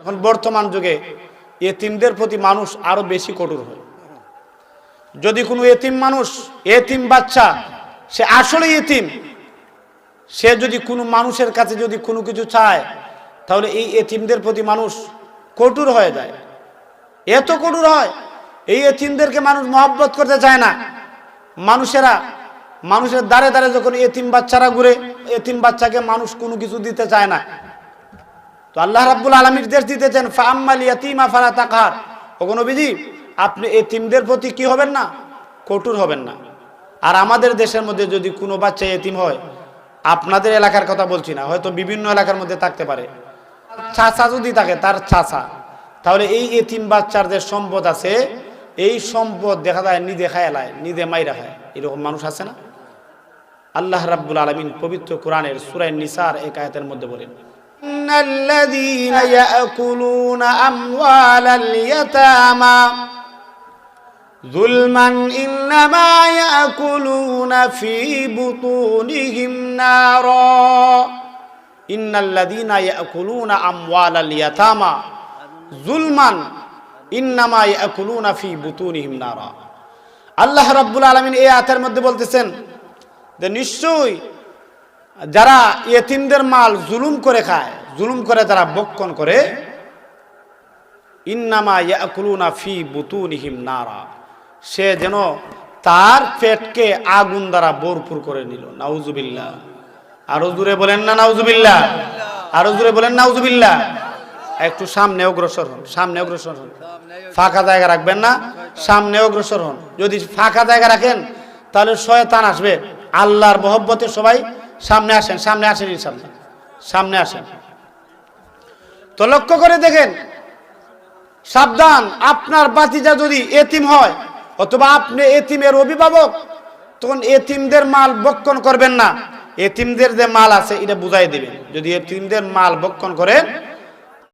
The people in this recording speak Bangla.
এখন বর্তমান যুগে এতিমদের প্রতি মানুষ আরও বেশি কঠোর হয়। যদি কোনো এতিম মানুষ, এতিম বাচ্চা, সে আসলে এতিম, সে যদি কোনো মানুষের কাছে যদি কোনো কিছু চায়, তাহলে এই এতিমদের প্রতি মানুষ কঠোর হয়ে যায়। এত কঠোর হয়, এই এতিমদেরকে মানুষ মহব্বত করতে চায় না। মানুষেরা, মানুষের দ্বারে দ্বারে যখন এতিম বাচ্চারা ঘুরে, এতিম বাচ্চাকে মানুষ কোনো কিছু দিতে চায় না। তো আল্লাহ রাব্বুল আলমীর দেশ দিতেছেন ফাম্মাল ইয়াতিমা ফালা তাকার ওগো নবীজি, আপনি এতিমদের প্রতি কি হবেন না? কঠোর হবেন না। আর আমাদের দেশের মধ্যে যদি কোনো বাচ্চা এতিম হয়, আপনাদের এলাকার কথা বলছি না, হয়তো বিভিন্ন এলাকার মধ্যে থাকতে পারে। চাচা যদি থাকে, তার চাচা। তাহলে এই এতিম বাচ্চার যে সম্পদ আছে, এই সম্পদ দেখা যায় নিদে খায়ালায় নিদে মাইরা খায়। এরকম মানুষ আছে না? আল্লাহ রাব্বুল আলমিন পবিত্র কোরআনের সুরায় নিসার এক আয়াতের মধ্যে বলেন إن الذين يأكلون أموال اليتامى ظلما إنما يأكلون في بطونهم نارا إن الذين يأكلون أموال اليتامى ظلما إنما يأكلون في بطونهم نارا আল্লাহ রাব্বুল আলমিন এই আয়াতের মধ্যে বলতেছেন যে নিশ্চয়ই যারা ইয়েতিমদের মাল জুলুম করে খায় জুলুম করে, তারা বক্ষণ করে। ইন্নামা ইয়াকুলুনা ফি বুতুনিহিম নারা। সে যেন তার পেটকে আগুন দ্বারা ভরপুর করে নিল। নাউজুবিল্লাহ। আরও জুড়ে বলেন না নাউজুবিল্লাহ। আরও জুড়ে বলেন নাউজুবিল্লাহ। একটু সামনে অগ্রসর হন, সামনে অগ্রসর হন। ফাঁকা জায়গা রাখবেন না, সামনে অগ্রসর হন। যদি ফাঁকা জায়গা রাখেন, তাহলে শয়তান আসবে। আল্লাহর মহব্বতে সবাই সামনে আসেন সামনে আসেন সামনে সামনে আসেন। তো লক্ষ্য করে দেখেন। সাবধান, আপনার বাতিজা যদি এতিম হয়, অথবা আপনি এতিমের অভিভাবক, তখন এতিমদের মাল বক্ষণ করবেন না। এতিমদের যে মাল আছে, এটা বুঝাই দেবেন। যদি এতিমদের মাল বক্ষণ করেন